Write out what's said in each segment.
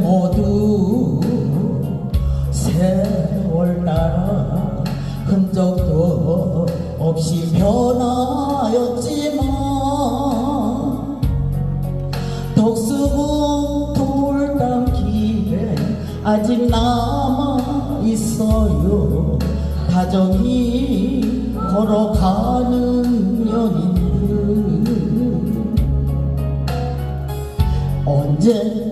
모두 세월 따라 흔적도 없이 변하였지만 덕수궁 돌담 길에 아직 남아 있어요. 다정히 걸어가는 연인들. 언젠가는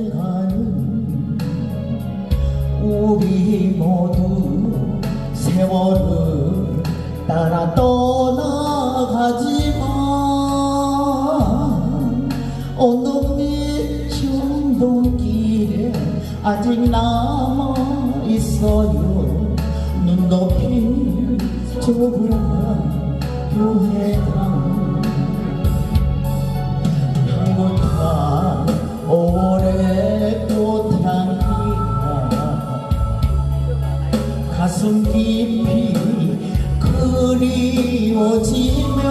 우리 모두 세월을 따라 떠나가지만 언덕 밑 청동길에 아직 남아 있어요. 눈 높이 조그만 교회당 오 그리워지며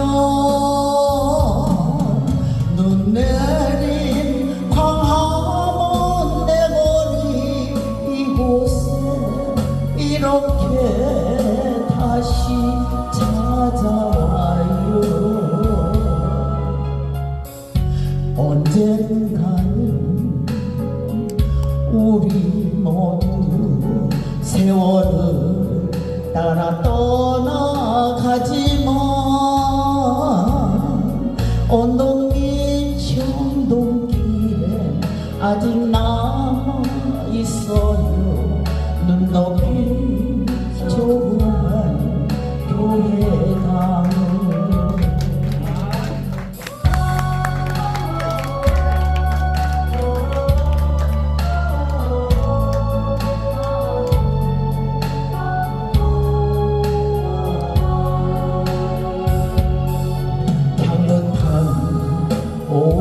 눈 내린 광화문 내 거리 이곳에 이렇게 다시 찾아와요. 언젠가는 우리 모두 세월을 따라 떠 나가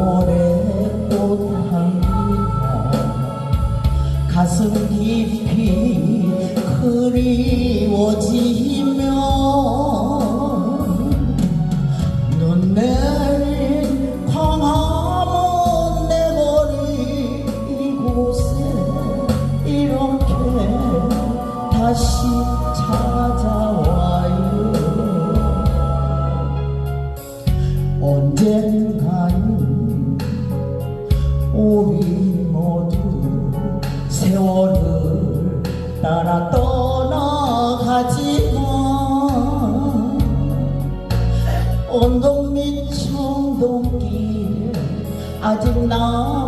오래꽃 향기가 가슴 깊이 그리워지며 눈 내린 광화문 내 거리 이곳에 이렇게 다시 찾아와요. 언젠가는 우리 모두 세월을 따라 떠나가지만 언덕 밑 청동길에 아직 남